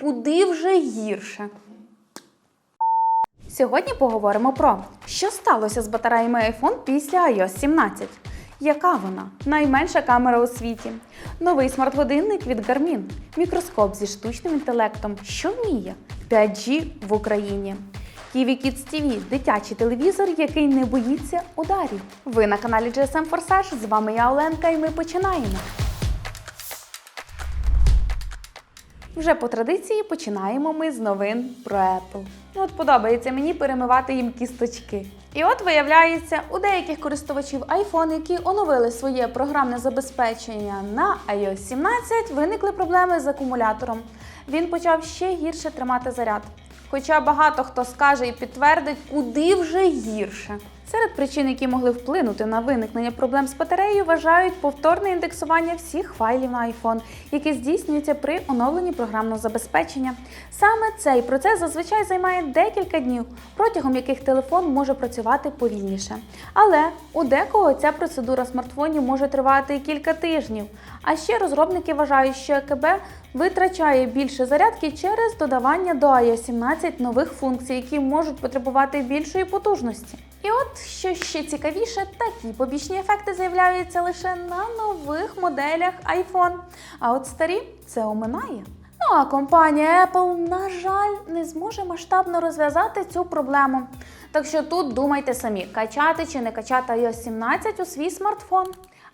Куди вже гірше? Сьогодні поговоримо про що сталося з батареями iPhone після iOS 17. Яка вона? Найменша камера у світі. Новий смарт-годинник від Garmin. Мікроскоп зі штучним інтелектом. Що вміє? 5G в Україні. Kiwi Kids TV – дитячий телевізор, який не боїться ударів. Ви на каналі GSM Forsage. З вами я Оленка, і ми починаємо. Вже по традиції починаємо ми з новин про Apple. Ну, От подобається мені перемивати їм кісточки. І от виявляється, у деяких користувачів iPhone, які оновили своє програмне забезпечення на iOS 17, виникли проблеми з акумулятором. Він почав ще гірше тримати заряд. Хоча багато хто скаже і підтвердить, куди вже гірше. Серед причин, які могли вплинути на виникнення проблем з батареєю, вважають повторне індексування всіх файлів на iPhone, яке здійснюється при оновленні програмного забезпечення. Саме цей процес зазвичай займає декілька днів, протягом яких телефон може працювати повільніше. Але у декого ця процедура смартфонів може тривати кілька тижнів. А ще розробники вважають, що ЕКБ витрачає більше зарядки через додавання до iOS 17 нових функцій, які можуть потребувати більшої потужності. І от що ще цікавіше, такі побічні ефекти з'являються лише на нових моделях iPhone. А от старі це оминає. Ну а компанія Apple, на жаль, не зможе масштабно розв'язати цю проблему. Так що тут думайте самі, качати чи не качати iOS 17 у свій смартфон.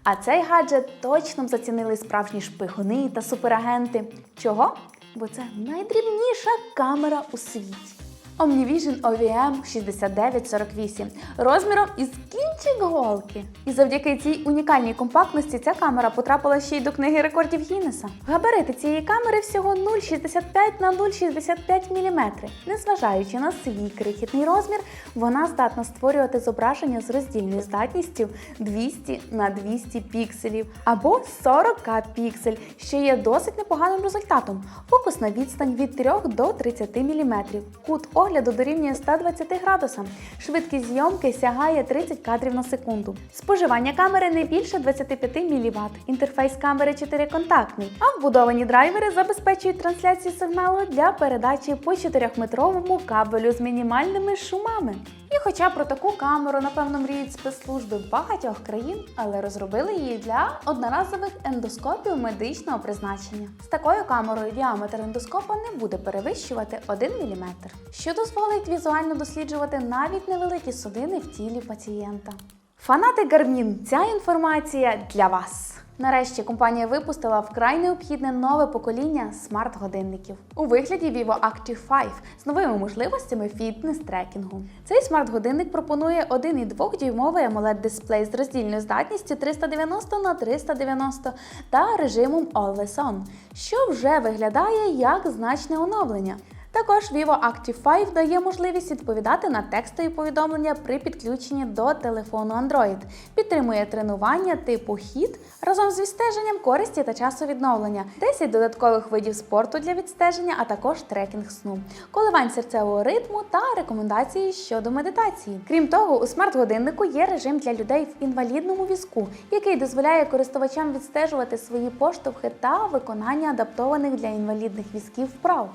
А цей гаджет точно зацінили справжні шпигуни та суперагенти. Чого? Бо це найдрібніша камера у світі. Omnivision OVM 6948 розміром із кінчик голки. І завдяки цій унікальній компактності ця камера потрапила ще й до книги рекордів Гіннеса. Габарити цієї камери всього 0,65 на 0,65 мм. Незважаючи на свій крихітний розмір, вона здатна створювати зображення з роздільною здатністю 200 на 200 пікселів або 40 піксель, що є досить непоганим результатом. Фокусна відстань від 3 до 30 мм. Кут огляду дорівнює 120 градусам. Швидкість зйомки сягає 30 кадрів на секунду. Споживання камери не більше 25 мВт. Інтерфейс камери 4-контактний, а вбудовані драйвери забезпечують трансляцію сигналу для передачі по 4-метровому кабелю з мінімальними шумами. І хоча про таку камеру, напевно, мріють спецслужби багатьох країн, але розробили її для одноразових ендоскопів медичного призначення. З такою камерою діаметр ендоскопа не буде перевищувати 1 мм, що дозволить візуально досліджувати навіть невеликі судини в тілі пацієнта. Фанати Garmin, ця інформація для вас. Нарешті компанія випустила вкрай необхідне нове покоління смарт-годинників у вигляді Vivo Active 5 з новими можливостями фітнес-трекінгу. Цей смарт-годинник пропонує 1,2 дюймовий amoled дисплей з роздільною здатністю 390 на 390 та режимом Always On, що вже виглядає як значне оновлення. Також Vivo Active 5 дає можливість відповідати на текстові повідомлення при підключенні до телефону Android, підтримує тренування типу HIIT разом з відстеженням користі та часу відновлення, 10 додаткових видів спорту для відстеження, а також трекінг сну, коливань серцевого ритму та рекомендації щодо медитації. Крім того, у смарт-годиннику є режим для людей в інвалідному візку, який дозволяє користувачам відстежувати свої поштовхи та виконання адаптованих для інвалідних візків вправ.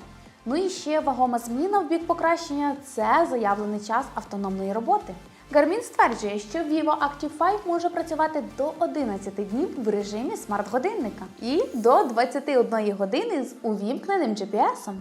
Ну і ще вагома зміна в бік покращення це заявлений час автономної роботи. Garmin стверджує, що Vivo Active 5 може працювати до 11 днів в режимі смарт-годинника і до 21 години з увімкненим GPS-ом.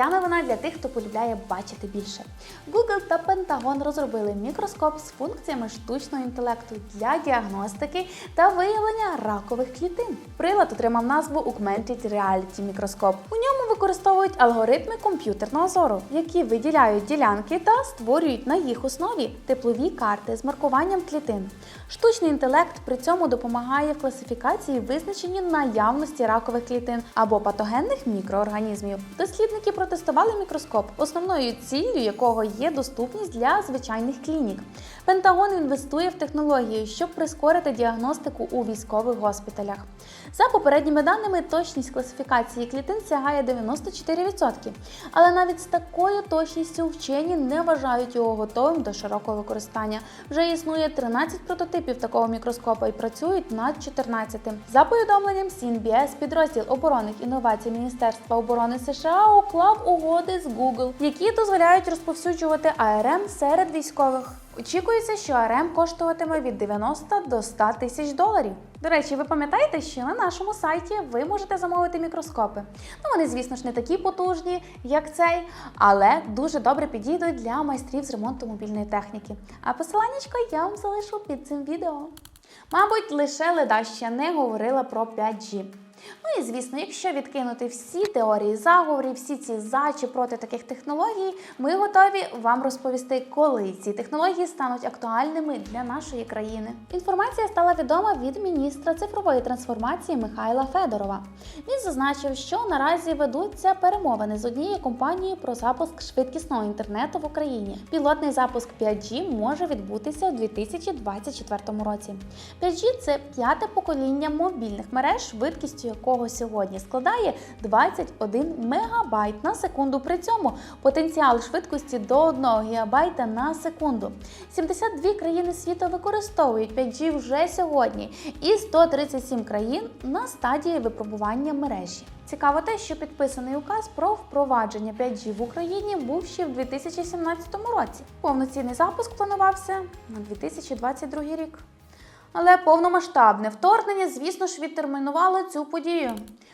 Ця новина для тих, хто полюбляє бачити більше. Google та Pentagon розробили мікроскоп з функціями штучного інтелекту для діагностики та виявлення ракових клітин. Прилад отримав назву Augmented Reality мікроскоп. У ньому використовують алгоритми комп'ютерного зору, які виділяють ділянки та створюють на їх основі теплові карти з маркуванням клітин. Штучний інтелект при цьому допомагає в класифікації визначенні наявності ракових клітин або патогенних мікроорганізмів. Дослідники протестували мікроскоп, основною ціллю якого є доступність для звичайних клінік. Пентагон інвестує в технологію, щоб прискорити діагностику у військових госпіталях. За попередніми даними, точність класифікації клітин сягає 94%. Але навіть з такою точністю вчені не вважають його готовим до широкого використання. Вже існує 13 прототипів такого мікроскопа і працюють над 14. За повідомленням CNBS, підрозділ оборонних інновацій Міністерства оборони США уклав угоди з Google, які дозволяють розповсюджувати АРМ серед військових. Очікується, що АРМ коштуватиме від 90 до 100 тисяч доларів. До речі, ви пам'ятаєте, що на нашому сайті ви можете замовити мікроскопи. Ну, вони, звісно ж, не такі потужні, як цей, але дуже добре підійдуть для майстрів з ремонту мобільної техніки. А посиланнячко я вам залишу під цим відео. Мабуть, лише леда ще не говорила про 5G. Ну і звісно, якщо відкинути всі теорії заговорів, всі ці за чи проти таких технологій, ми готові вам розповісти, коли ці технології стануть актуальними для нашої країни. Інформація стала відома від міністра цифрової трансформації Михайла Федорова. Він зазначив, що наразі ведуться перемовини з однією компанією про запуск швидкісного інтернету в Україні. Пілотний запуск 5G може відбутися у 2024 році. 5G – це п'яте покоління мобільних мереж, швидкістю якого сьогодні складає 21 мегабайт на секунду. При цьому потенціал швидкості до 1 гігабайта на секунду. 72 країни світу використовують 5G вже сьогодні, і 137 країн на стадії випробування мережі. Цікаво те, що підписаний указ про впровадження 5G в Україні був ще в 2017 році. Повноцінний запуск планувався на 2022 рік. Але повномасштабне вторгнення, звісно ж, відтермінувало цю подію.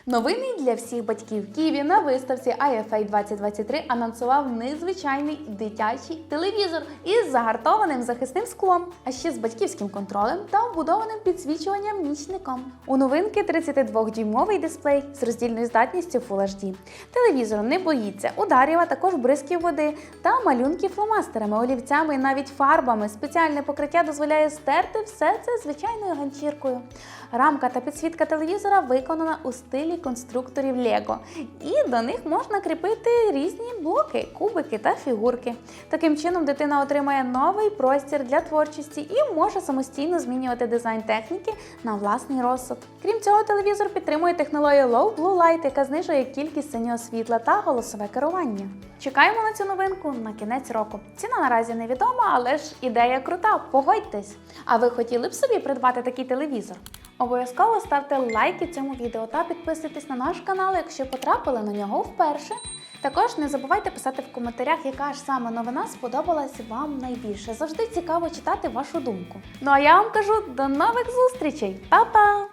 Новини для всіх батьків Києві на виставці IFA 2023 анонсував незвичайний дитячий телевізор із загартованим захисним склом, а ще з батьківським контролем та вбудованим підсвічуванням нічником. У новинки 32-дюймовий дисплей з роздільною здатністю Full HD. Телевізор не боїться ударів, а також бризків води та малюнки фломастерами, олівцями і навіть фарбами. Спеціальне покриття дозволяє стерти все це звичайною ганчіркою. Рамка та підсвітка телевізора виконана у стилі конструкторів Лего, і до них можна кріпити різні блоки, кубики та фігурки. Таким чином, дитина отримає новий простір для творчості і може самостійно змінювати дизайн техніки на власний розсуд. Крім цього, телевізор підтримує технологію Low Blue Light, яка знижує кількість синього світла та голосове керування. Чекаємо на цю новинку на кінець року. Ціна наразі невідома, але ж ідея крута. Погодьтесь. А ви хотіли б собі придбати такий телевізор? Обов'язково ставте лайки цьому відео та підписуйтесь на наш канал, якщо потрапили на нього вперше. Також не забувайте писати в коментарях, яка ж саме новина сподобалась вам найбільше. Завжди цікаво читати вашу думку. Ну а я вам кажу до нових зустрічей, Па-па!